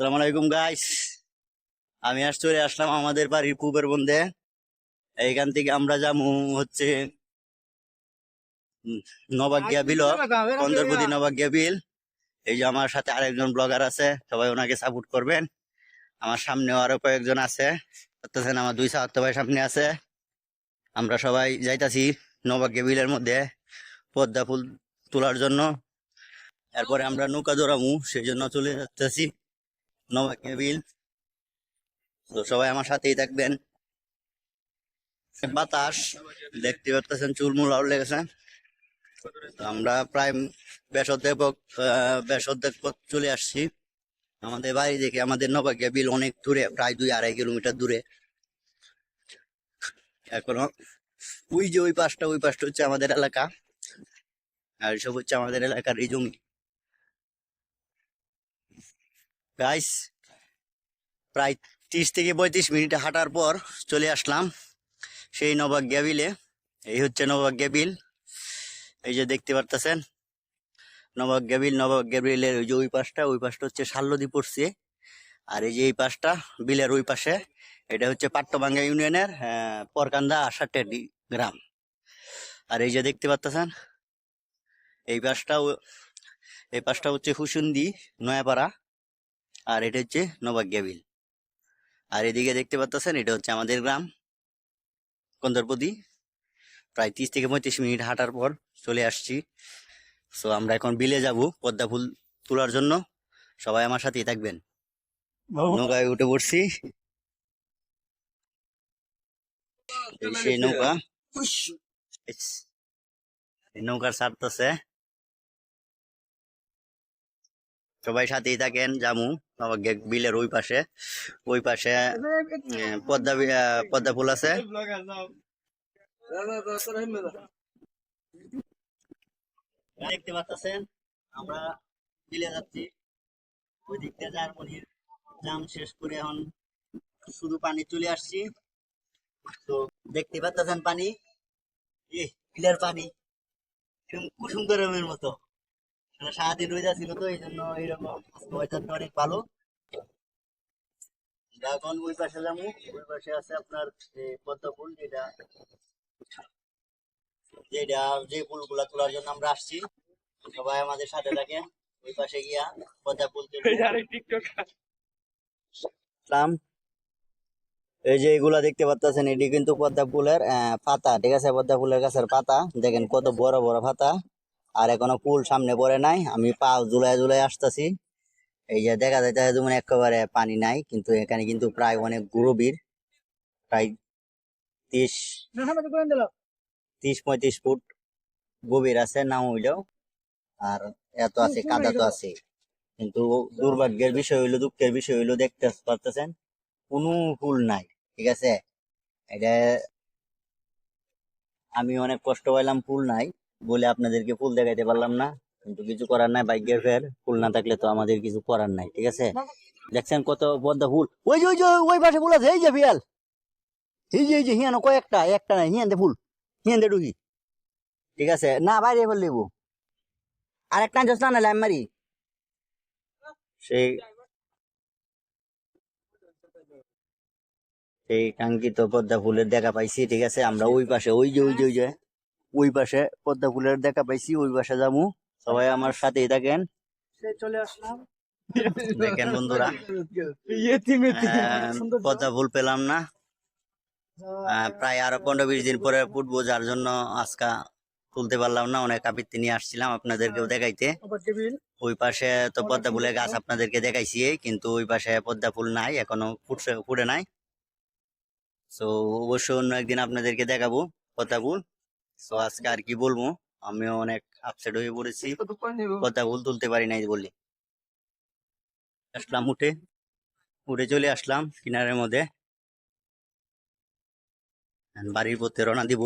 সালাম আলাইকুম গাইস আমি আজ চলে আসলাম আমাদের বাড়ির পূবের বন্ধে এইখান থেকে আমরা যাব হচ্ছে নবাগিয়া বিল কন্দরপতি নবাগিয়া বিল। এই যে আমার সাথে আরেকজন ব্লগার আছে সবাই ওনাকে সাপোর্ট করবেন। আমার সামনেও আরও কয়েকজন আছে। দেখতেছেন আমার দুই সাহাত্ত ভাই সামনে আছে। আমরা সবাই যাইতাছি নবাগিয়া বিলের মধ্যে পদ্মা ফুল তোলার জন্য। এরপরে আমরা নৌকা দৌড়ামু সেই জন্য চলে যাচ্ছি। নবাগিয়া বিল? তো সবাই আমার সাথেই থাকবেন। বাতাস, দেখতে পাচ্ছেন চুলমুল আউট লেগেছে। আমরা প্রায় বেশ পথ চলে আসছি। আমাদের বাড়ি থেকে আমাদের নবাগিয়া বিল অনেক দূরে, প্রায় দুই আড়াই কিলোমিটার দূরে। এখনও ওই যে ওই পাশটা ওই পাশটা হচ্ছে আমাদের এলাকা। আর সব হচ্ছে আমাদের এলাকার এই জমি। গাইস প্রায় ত্রিশ থেকে পঁয়ত্রিশ মিনিট হাঁটার পর চলে আসলাম সেই নবাগিয়া বিলে। এই হচ্ছে নবাগিয়া বিল। এই যে দেখতে পারতেছেন, নবাগিয়া বিল, নবাগিয়া বিলের ওই যে ওই পাশটা ওই পাশটা হচ্ছে শাল্লদি পড়ছে। আর এই যে এই পাশটা, বিলের ওই পাশে, এটা হচ্ছে পাট্টবাঙ্গা ইউনিয়নের পরকান্দা আষাটেডি গ্রাম। আর এই যে দেখতে পারতেছেন, এই পাশটা এই পাশটা হচ্ছে হুসুন্দি, নয়াপাড়া। আর এটা হচ্ছে নবাগিয়া বিল। আর এদিকে দেখতে পাচ্ছেন এটা হচ্ছে আমাদের গ্রাম কন্দরপতি প্রায় তিরিশ থেকে পঁয়ত্রিশ মিনিট হাঁটার পর চলে আসছি। সো আমরা এখন বিলে যাব পদ্মা ফুল তোলার জন্য। সবাই আমার সাথেই থাকবেন। নৌকায় উঠে পড়ছি। সেই নৌকা। নৌকার ছাড়তেছে সবাই সাথেই থাকেন জামু নবাগিয়া বিলের ওই পাশে ওই পাশে পদ্মা পদ্মা ফুল আছে। দেখতে পাচ্ছেন, আমরা বিলে যাচ্ছি। ওই দিক দিয়ে জার্মনির জাম শেষ করে এখন শুধু পানি চলে আসছি। তো দেখতে পাচ্ছেন পানি? এ, বিলের পানি। কুসুম- গরমের মতো। সারাদিন রোজা ছিল তো এই জন্য এইরকম অনেক ভালো। এখন ওই পাশে যাব ওই পাশে আছে আপনার পদ্ম ফুল যেটা যেটা যে ফুলগুলা তোলার জন্য আমরা আসছি। সবাই আমাদের সাথে থাকেন ওই পাশে গিয়া পদ্মা ফুল তুললাম এই যে এগুলা দেখতে পাচ্ছেন এটি কিন্তু পদ্মা ফুলের আহ, পাতা ঠিক আছে? পদ্মা ফুলের গাছের পাতা। দেখেন কত বড় বড় পাতা। আর এখনও ফুল সামনে পড়ে নাই। আমি পা জুলাই জুলাই আসতেছি। এই যে দেখা যাচ্ছে যেমন একেবারে পানি নাই কিন্তু এখানে কিন্তু প্রায় অনেক গভীর প্রায় তিরিশ তিরিশ পঁয়ত্রিশ ফুট গভীর আছে নাম হইলেও আর এত আছে কাদা তো আছে কিন্তু দুর্ভাগ্যের বিষয় হইল দুঃখের বিষয় হইল দেখতে পারতেছেন কোনো ফুল নাই ঠিক আছে? এটা আমি অনেক কষ্ট পাইলাম ফুল নাই বলে আপনাদেরকে ফুল দেখাইতে পারলাম না। কিন্তু কিছু করার নাই, ভাগ্যের ফের ফুল না থাকলে তো আমাদের কিছু করার নাই, ঠিক আছে? দেখছেন কত পদ্মা ফুল। ওই যে ওই যে, ওই পাশে ফুল আছে, এই যে বিয়াল এই যে এই যে, হিয়ানো কয়েকটা, একটা নাই হিয়ান ফুল হিয়ান ঢুকি। ঠিক আছে? না, বাইরে ফেল দেবো। আর একটা আনছস না নাহলে আমি মারি। সেই সেই কাঙ্ক্ষিত পদ্মা ফুলের দেখা পাইছি, ঠিক আছে? আমরা ওই পাশে, ওই যে ওই যে ওই যে, ওই পাশে পদ্মা ফুলের দেখা পাইছি, ওই পাশে যাব। সবাই আমার সাথেই থাকেন। চলে আসলাম। দেখেন বন্ধুরা। পদ্মা ফুল পেলাম না। আহ, প্রায় আরও পনেরো বিশ দিন পরে ফুটবো যার জন্য আজকা তুলতে পারলাম না। অনেক আবৃত্তি নিয়ে আসছিলাম আপনাদেরকেও দেখাইতে। ওই পাশে তো পদ্মা ফুলের গাছ আপনাদেরকে দেখাইছি কিন্তু ওই পাশে পদ্মা ফুল নাই এখনও ফুটছে ফুটে নাই। তো অবশ্যই অন্য একদিন আপনাদেরকে দেখাবো পদ্মা ফুল। তো আজকে আর কি বলব আমিও অনেক আপসেট হয়ে পড়েছি। কথা ভুল তুলতে পারি নাই বলে। আসলাম উঠে। উঠে চলে আসলাম কিনারের মধ্যে। বাড়ির পথে রওনা দিব।